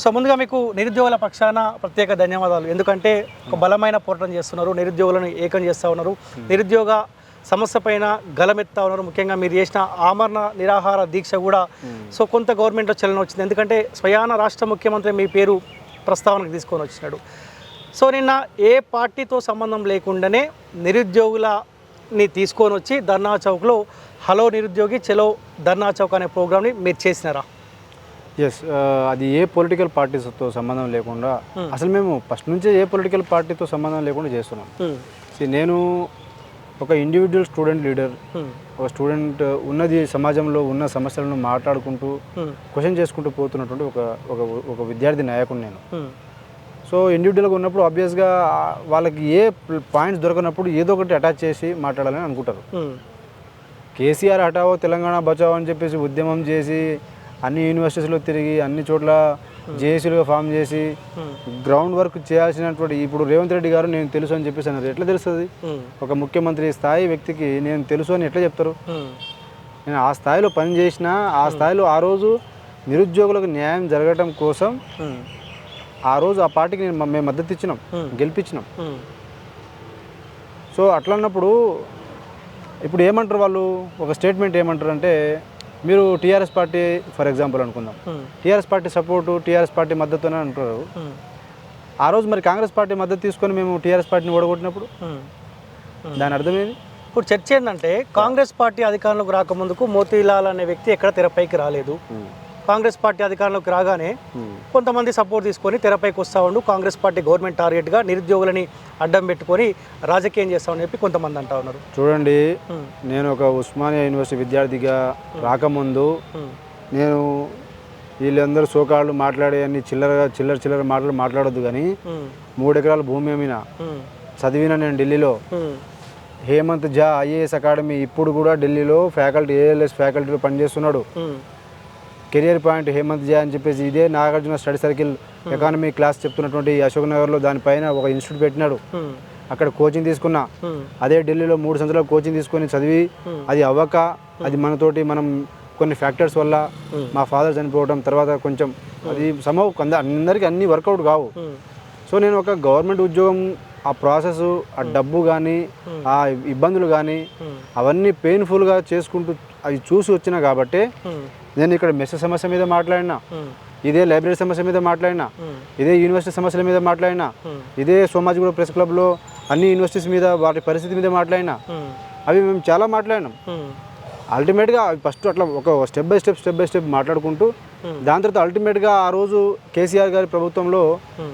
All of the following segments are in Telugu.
సో ముందుగా మీకు నిరుద్యోగుల పక్షాన ప్రత్యేక ధన్యవాదాలు. ఎందుకంటే ఒక బలమైన పోరాటం చేస్తున్నారు నిరుద్యోగులను ఏకం చేస్తూ ఉన్నారు. నిరుద్యోగ సమస్య పైన గలమెత్తా ఉన్నారు. ముఖ్యంగా మీరు చేసిన ఆమరణ నిరాహార దీక్ష కూడా సో కొంత గవర్నమెంట్లో చలన వచ్చింది. ఎందుకంటే స్వయాన రాష్ట్ర ముఖ్యమంత్రి మీ పేరు ప్రస్తావనకు తీసుకొని వచ్చినాడు. సో నిన్న ఏ పార్టీతో సంబంధం లేకుండానే నిరుద్యోగులని తీసుకొని వచ్చి ధర్నా చౌక్లో హలో నిరుద్యోగి చెలో ధర్నా చౌక్ అనే ప్రోగ్రామ్ని మీరు చేసినారా? ఎస్ అది ఏ పొలిటికల్ పార్టీస్తో సంబంధం లేకుండా అసలు మేము ఫస్ట్ నుంచే ఏ పొలిటికల్ పార్టీతో సంబంధం లేకుండా చేస్తున్నాం. See, నేను ఒక ఇండివిజువల్ స్టూడెంట్ లీడర్ ఒక స్టూడెంట్ ఉన్నది సమాజంలో ఉన్న సమస్యలను మాట్లాడుకుంటూ క్వశ్చన్ చేసుకుంటూ పోతున్నటువంటి ఒక ఒక ఒక విద్యార్థి నాయకుడు నేను. సో ఇండివిజువల్గా ఉన్నప్పుడు ఆబ్వియస్గా వాళ్ళకి ఏ పాయింట్స్ దొరకనప్పుడు ఏదో ఒకటి అటాచ్ చేసి మాట్లాడాలని అనుకుంటారు. కేసీఆర్ హటావో తెలంగాణ బచావో అని చెప్పేసి ఉద్యమం చేసి అన్ని యూనివర్సిటీస్లో తిరిగి అన్ని చోట్ల జేఏసీలుగా ఫామ్ చేసి గ్రౌండ్ వర్క్ చేయాల్సినటువంటి ఇప్పుడు రేవంత్ రెడ్డి గారు నేను తెలుసు అని చెప్పేసి అన్నారు. ఎట్లా తెలుస్తుంది? ఒక ముఖ్యమంత్రి స్థాయి వ్యక్తికి నేను తెలుసు అని ఎట్లా చెప్తారు? నేను ఆ స్థాయిలో పని చేసిన ఆ స్థాయిలో ఆ రోజు నిరుద్యోగులకు న్యాయం జరగటం కోసం ఆ రోజు ఆ పార్టీకి నేను మేము మద్దతు ఇచ్చినాం గెలిపించినాం. సో అట్లా అన్నప్పుడు ఇప్పుడు ఏమంటారు వాళ్ళు? ఒక స్టేట్మెంట్ ఏమంటారు అంటే మీరు టీఆర్ఎస్ పార్టీ ఫర్ ఎగ్జాంపుల్ అనుకుందాం. TRS party support TRS party మద్దతు అని అంటారు ఆ రోజు మరి కాంగ్రెస్ పార్టీ మద్దతు తీసుకొని మేము టీఆర్ఎస్ పార్టీని ఓడగొట్టినప్పుడు? దాని అర్థమేది? ఇప్పుడు చర్చ ఏంటంటే కాంగ్రెస్ పార్టీ అధికారంలోకి రాకముందుకు మోతీలాల్ అనే వ్యక్తి ఎక్కడ తెరపైకి రాలేదు. కాంగ్రెస్ పార్టీ అధికారంలోకి రాగానే కొంతమంది సపోర్ట్ తీసుకొని తెరపైకి వస్తా ఉండు కాంగ్రెస్ పార్టీ గవర్నమెంట్ టార్గెట్గా నిరుద్యోగులని అడ్డం పెట్టుకొని రాజకీయం చేస్తామని చెప్పి కొంతమంది అంటా ఉన్నారు. చూడండి నేను ఒక ఉస్మానియా యూనివర్సిటీ విద్యార్థిగా రాకముందు నేను వీళ్ళందరూ సోకాళ్ళు మాట్లాడే అన్ని చిల్లరగా చిల్లర చిల్లర మాటలు మాట్లాడొద్దు కానీ మూడు ఎకరాల భూమి అమ్మిన చదివిన నేను ఢిల్లీలో. హేమంత్ జా ఐఏఎస్ అకాడమీ ఇప్పుడు కూడా ఢిల్లీలో ఫ్యాకల్టీ ఏఎల్ఎస్ ఫ్యాకల్టీలో పనిచేస్తున్నాడు. కెరియర్ పాయింట్ హేమంత్ జా అని చెప్పేసి ఇదే Nagarjuna study circle economy class చెప్తున్నటువంటి అశోక్ నగర్లో దానిపైన ఒక ఇన్స్టిట్యూట్ పెట్టినాడు. అక్కడ కోచింగ్ తీసుకున్నా. అదే ఢిల్లీలో మూడు సంవత్సరాలు కోచింగ్ తీసుకొని చదివి అది అవ్వక అది మనతోటి మనం కొన్ని ఫ్యాక్టర్స్ వల్ల మా ఫాదర్ చనిపోవడం తర్వాత కొంచెం అది సమవ్ కొంద అందరికీ అన్ని వర్కౌట్ కావు. సో నేను ఒక గవర్నమెంట్ ఉద్యోగం ఆ ప్రాసెస్ ఆ డబ్బు కానీ ఆ ఇబ్బందులు కానీ అవన్నీ పెయిన్ఫుల్గా చేసుకుంటూ అవి చూసి వచ్చినా కాబట్టి నేను ఇక్కడ మెస్ సమస్య మీద మాట్లాడినా ఇదే లైబ్రరీ సమస్య మీద మాట్లాడినా ఇదే యూనివర్సిటీ సమస్యల మీద మాట్లాడినా ఇదే సోమాజిగూడ ప్రెస్ క్లబ్లో అన్ని యూనివర్సిటీస్ మీద వాటి పరిస్థితి మీద మాట్లాడినా అవి మేము చాలా మాట్లాడినాం. అల్టిమేట్గా ఫస్ట్ అట్లా ఒక step by step step by step మాట్లాడుకుంటూ దాని తర్వాత అల్టిమేట్గా ఆ రోజు కేసీఆర్ గారి ప్రభుత్వంలో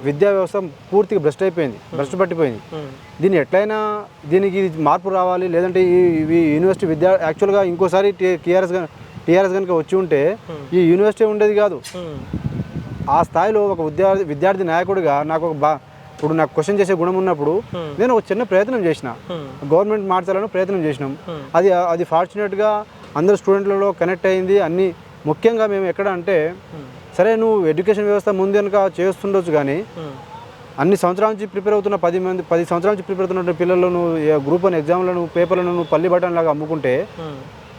విద్యా వ్యవస్థ పూర్తిగా భ్రష్ట్ అయిపోయింది భ్రష్టు పట్టిపోయింది. దీన్ని ఎట్లయినా దీనికి మార్పు రావాలి లేదంటే ఈ యూనివర్సిటీ విద్యా యాక్చువల్గా ఇంకోసారి టీఆర్ఎస్ టీఆర్ఎస్ కనుక వచ్చి ఉంటే ఈ యూనివర్సిటీ ఉండేది కాదు. ఆ స్థాయిలో ఒక విద్యార్థి విద్యార్థి నాయకుడిగా నాకు ఒక బా ఇప్పుడు నాకు క్వశ్చన్ చేసే గుణం ఉన్నప్పుడు నేను ఒక చిన్న ప్రయత్నం చేసిన. గవర్నమెంట్ మార్చాలని ప్రయత్నం చేసినాం. అది అది ఫార్చునేట్గా అందరు స్టూడెంట్లలో కనెక్ట్ అయింది అన్ని ముఖ్యంగా మేము ఎక్కడ అంటే సరే నువ్వు ఎడ్యుకేషన్ వ్యవస్థ ముందు వెనుక చేస్తుండొచ్చు కానీ అన్ని సంవత్సరాల నుంచి ప్రిపేర్ అవుతున్న పది మంది పది సంవత్సరాల నుంచి ప్రిపేర్ అవుతున్న పిల్లలు నువ్వు గ్రూప్ అని ఎగ్జామ్లను పేపర్లను నువ్వు పల్లి బటన్ లాగా అమ్ముకుంటే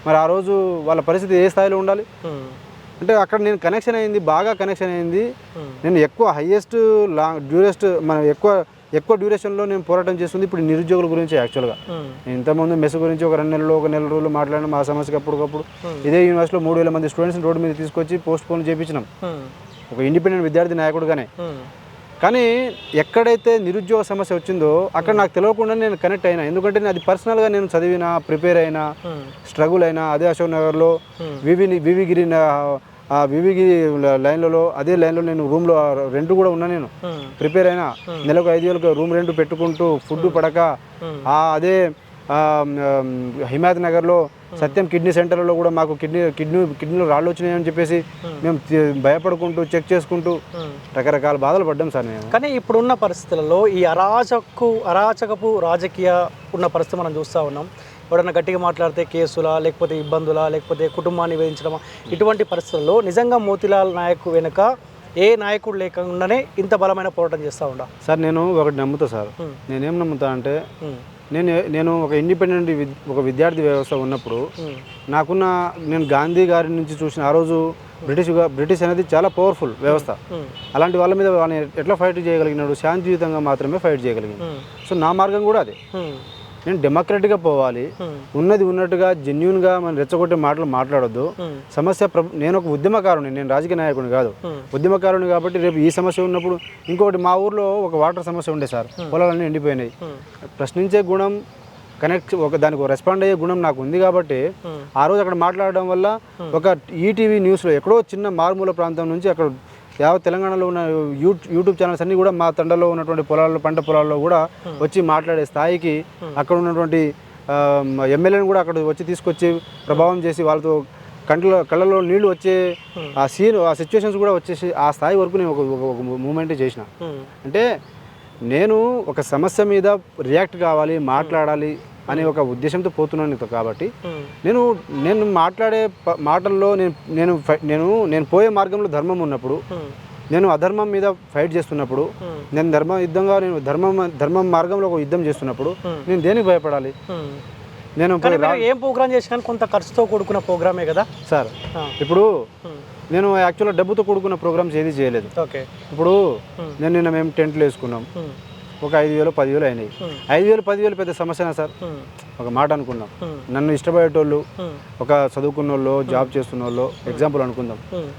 మరి ఆ రోజు వాళ్ళ పరిస్థితి ఏ స్థాయిలో ఉండాలి? అంటే అక్కడ నేను కనెక్షన్ అయింది బాగా కనెక్షన్ అయింది. నేను ఎక్కువ హైయెస్ట్ లాంగ్ డ్యూరెస్ట్ మనం ఎక్కువ ఎక్కువ డ్యూరేషన్లో నేను పోరాటం చేస్తుంది ఇప్పుడు నిరుద్యోగుల గురించి యాక్చువల్గా నేను ఇంతకుముందు మెస్ గురించి ఒక రెండు నెలలు ఒక నెల రోజులు మాట్లాడిన మా సమస్యకి అప్పటికప్పుడు ఇదే యూనివర్సిటీలో మూడు వేల మంది స్టూడెంట్స్ని రోడ్డు మీద తీసుకొచ్చి పోస్ట్ పోన్ చేయించినాం ఒక ఇండిపెండెంట్ విద్యార్థి నాయకుడు కానీ కానీ ఎక్కడైతే నిరుద్యోగ సమస్య వచ్చిందో అక్కడ నాకు తెలియకుండా నేను కనెక్ట్ అయినా. ఎందుకంటే నేను అది పర్సనల్గా నేను చదివిన ప్రిపేర్ అయినా స్ట్రగుల్ అయినా అదే అశోక్ నగర్లో వివి వివిగిరి ఆ వివిగిరి లైన్లలో అదే లైన్లో నేను రూమ్లో రెంట్ కూడా ఉన్నా నేను. ప్రిపేర్ అయినా నెలకు ఐదు వేలకు రూమ్ రెంట్ పెట్టుకుంటూ ఫుడ్ పడక ఆ అదే హిమాయత్ నగర్లో సత్యం కిడ్నీ సెంటర్లో కూడా మాకు కిడ్నీ కిడ్నీ కిడ్నీలో రాళ్ళు వచ్చినాయని చెప్పేసి మేము భయపడుకుంటూ చెక్ చేసుకుంటూ రకరకాల బాధలు పడ్డాం సార్ నేను కానీ ఇప్పుడున్న పరిస్థితులలో ఈ అరాచకు అరాచకపు రాజకీయ ఉన్న పరిస్థితి మనం చూస్తూ ఉన్నాం. ఎవడన్నా గట్టిగా మాట్లాడితే కేసులా లేకపోతే ఇబ్బందులా లేకపోతే కుటుంబాన్ని వేధించడమా? ఇటువంటి పరిస్థితుల్లో నిజంగా మోతిలాల్ నాయక్ వెనుక ఏ నాయకుడు లేకుండానే ఇంత బలమైన పోరాటం చేస్తూ ఉండా? సార్ నేను ఒకటి నమ్ముతా సార్. నేనేం నమ్ముతా అంటే నేను నేను ఒక ఇండిపెండెంట్ ఒక విద్యార్థి వ్యవస్థ ఉన్నప్పుడు నాకున్న నేను గాంధీ గారి నుంచి చూసిన ఆ రోజు బ్రిటిష్ బ్రిటిష్ అనేది చాలా పవర్ఫుల్ వ్యవస్థ. అలాంటి వాళ్ళ మీద ఎట్లా ఫైట్ చేయగలిగినాడు? శాంతియుతంగా మాత్రమే ఫైట్ చేయగలిగినాడు సో నా మార్గం కూడా అదే. నేను డెమోక్రటిక్గా పోవాలి. ఉన్నది ఉన్నట్టుగా జెన్యున్గా మనం రెచ్చగొట్టే మాటలు మాట్లాడొద్దు. సమస్య నేను ఒక ఉద్యమకారుని నేను రాజకీయ నాయకుని కాదు. ఉద్యమకారుని కాబట్టి రేపు ఈ సమస్య ఉన్నప్పుడు ఇంకొకటి మా ఊర్లో ఒక వాటర్ సమస్య ఉండే సార్. పొలాలన్నీ ఎండిపోయినాయి. ప్రశ్నించే గుణం కనెక్ట్ ఒక దానికి రెస్పాండ్ అయ్యే గుణం నాకు ఉంది కాబట్టి ఆ రోజు అక్కడ మాట్లాడడం వల్ల ఒక ఈటీవీ న్యూస్లో ఎక్కడో చిన్న మారుమూల ప్రాంతం నుంచి అక్కడ యావత్ తెలంగాణలో ఉన్న యూట్యూబ్ ఛానల్స్ అన్నీ కూడా మా తండలో ఉన్నటువంటి పొలాల్లో పంట పొలాల్లో కూడా వచ్చి మాట్లాడే స్థాయికి అక్కడ ఉన్నటువంటి ఎమ్మెల్యేని కూడా అక్కడ వచ్చి తీసుకొచ్చి ప్రభావం చేసి వాళ్ళతో కంట్లో కళ్ళలో నీళ్ళు వచ్చే ఆ సీన్ ఆ సిచ్యువేషన్స్ కూడా వచ్చేసి ఆ స్థాయి వరకు నేను ఒక మూమెంట్ చేసిన. అంటే నేను ఒక సమస్య మీద రియాక్ట్ కావాలి మాట్లాడాలి అనే ఒక ఉద్దేశంతో పోతున్నాను కాబట్టి. నేను నేను మాట్లాడే మాటల్లో నేను నేను నేను నేను పోయే మార్గంలో ధర్మం ఉన్నప్పుడు నేను అధర్మం మీద ఫైట్ చేస్తున్నప్పుడు నేను ధర్మ యుద్ధంగా నేను ధర్మం ధర్మం మార్గంలో ఒక యుద్ధం చేస్తున్నప్పుడు నేను దేనికి భయపడాలి? నేను ఏం ప్రోగ్రామ్ చేసినా కొంత ఖర్చుతో కూడుకున్న ప్రోగ్రామే కదా? సార్. ఇప్పుడు నేను యాక్చువల్గా డబ్బుతో కూడుకున్న ప్రోగ్రామ్స్ ఏది చేయలేదు. ఓకే. ఇప్పుడు నేను నిన్న మేము టెంట్లు వేసుకున్నాం. ఒక ఐదు వేలు పదివేలు అయినాయి. ఐదు వేలు పదివేలు పెద్ద సమస్యనా సార్. ఒక మాట అనుకుందాం. నన్ను ఇష్టపడేటోళ్ళు ఒక చదువుకున్న వాళ్ళు జాబ్ చేస్తున్న వాళ్ళు ఎగ్జాంపుల్ అనుకుందాం.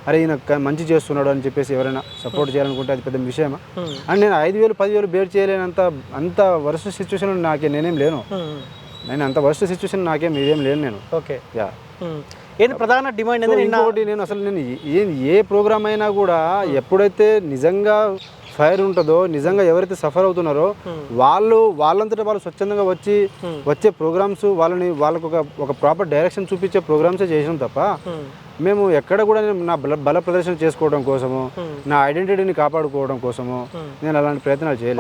అరే ఈయన మంచి చేస్తున్నాడు అని చెప్పేసి ఎవరైనా సపోర్ట్ చేయాలనుకుంటే అది పెద్ద విషయమా? అండ్ నేను ఐదు వేలు పదివేలు బేర్ చేయలేనంత అంత వరుస సిచ్యువేషన్ నాకే నేనేం లేను. నేను అంత వరుస సిచ్యువేషన్ నాకేం ఇదేం లేను నేను. ఓకే. యా. ఏంది ప్రధాన డిమాండ్ నేను అసలు నేను ఏ ఏ ప్రోగ్రామ్ అయినా కూడా ఎప్పుడైతే నిజంగా ఫైర్ ఉంటుందో నిజంగా ఎవరైతే సఫర్ అవుతున్నారో వాళ్ళు వాళ్ళంతటా వాళ్ళు స్వచ్ఛందంగా వచ్చి వచ్చే ప్రోగ్రామ్స్ వాళ్ళని వాళ్ళకు ఒక ఒక ప్రాపర్ డైరెక్షన్ చూపించే ప్రోగ్రామ్సే చేసాం తప్ప మేము ఎక్కడ కూడా నేను నా బల బల ప్రదర్శన చేసుకోవడం కోసము నా ఐడెంటిటీని కాపాడుకోవడం కోసము నేను అలాంటి ప్రయత్నాలు చేయలేదు.